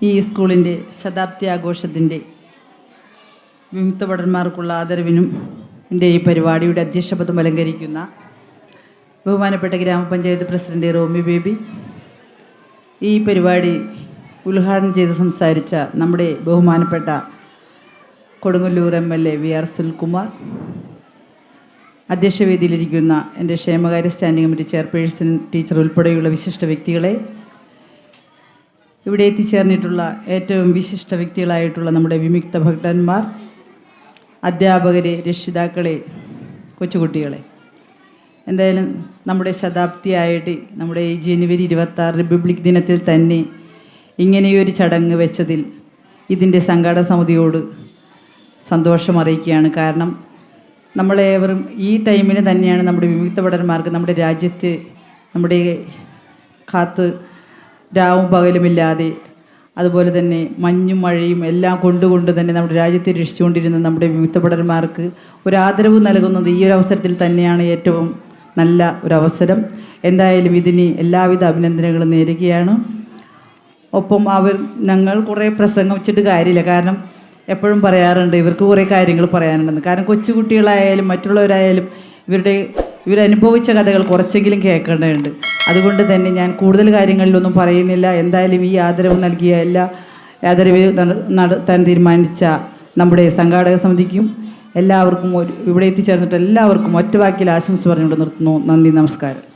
ഈ സ്കൂളിന്റെ ശതാബ്ദി ആഘോഷത്തിന്റെ വിമുക്ത ഭടന്മാർക്കുള്ള ആദരവിനും എന്റെ ഈ പരിപാടിയുടെ അധ്യക്ഷപദം അലങ്കരിക്കുന്ന ബഹുമാനപ്പെട്ട ഗ്രാമപഞ്ചായത്ത് പ്രസിഡന്റ് റോമി ബേബി ഈ പരിപാടി ഉദ്ഘാടനം ചെയ്ത് സംസാരിച്ച നമ്മുടെ ബഹുമാനപ്പെട്ട Kodungallur M L A V R Sulkumar അധ്യക്ഷവേദിയിലിരിക്കുന്ന എന്റെ ക്ഷേമകാര്യ സ്റ്റാൻഡിംഗ് കമ്മിറ്റി ചെയർപേഴ്സൺ ടീച്ചർ ഉൾപ്പെടെയുള്ള വിശിഷ്ട വ്യക്തികളെ ഇവിടെ എത്തിച്ചേർന്നിട്ടുള്ള ഏറ്റവും വിശിഷ്ട വ്യക്തികളായിട്ടുള്ള നമ്മുടെ വിമുക്ത ഭക്തന്മാർ അധ്യാപകരെ രക്ഷിതാക്കളെ കൊച്ചുകുട്ടികളെ. എന്തായാലും നമ്മുടെ ശതാബ്ദിയായിട്ട് നമ്മുടെ ഈ ജനുവരി ഇരുപത്തി റിപ്പബ്ലിക് ദിനത്തിൽ തന്നെ ഇങ്ങനെയൊരു ചടങ്ങ് വെച്ചതിൽ ഇതിന്റെ സംഘാടക സമിതിയോട് സന്തോഷം അറിയിക്കുകയാണ്. കാരണം നമ്മളേവരും ഈ ടൈമിന് തന്നെയാണ് നമ്മുടെ വിമുക്ത ഭടന്മാർക്ക് നമ്മുടെ രാജ്യത്തെ നമ്മുടെ കാത്ത് രാവും പകലുമില്ലാതെ അതുപോലെ തന്നെ മഞ്ഞും മഴയും എല്ലാം കൊണ്ടുകൊണ്ട് തന്നെ നമ്മുടെ രാജ്യത്തെ രക്ഷിച്ചുകൊണ്ടിരുന്ന നമ്മുടെ വിമുക്തപടന്മാർക്ക് ഒരു ആദരവ് നൽകുന്നത് ഈ ഒരു അവസരത്തിൽ തന്നെയാണ് ഏറ്റവും നല്ല ഒരു അവസരം. എന്തായാലും ഇതിന് എല്ലാവിധ അഭിനന്ദനങ്ങളും നേരുകയാണ്. ഒപ്പം അവർ ഞങ്ങൾ കുറേ പ്രസംഗിച്ചിട്ട് കാര്യമില്ല. കാരണം എപ്പോഴും പറയാറുണ്ട് ഇവർക്ക് കുറേ കാര്യങ്ങൾ പറയാനുണ്ടെന്ന്. കാരണം കൊച്ചുകുട്ടികളായാലും മറ്റുള്ളവരായാലും ഇവരുടെ ഇവരനുഭവിച്ച കഥകൾ കുറച്ചെങ്കിലും കേൾക്കേണ്ടതുണ്ട്. അതുകൊണ്ട് തന്നെ ഞാൻ കൂടുതൽ കാര്യങ്ങളിലൊന്നും പറയുന്നില്ല. എന്തായാലും ഈ ആദരവ് നൽകിയ എല്ലാ ആദരവ് നട- നടത്താൻ തീരുമാനിച്ച നമ്മുടെ സംഘാടക സമിതിക്കും എല്ലാവർക്കും ഇവിടെ എത്തിച്ചേർന്നിട്ട് എല്ലാവർക്കും ഒറ്റവാക്കിൽ ആശംസ പറഞ്ഞുകൊണ്ട് നിർത്തുന്നു. നന്ദി നമസ്കാരം.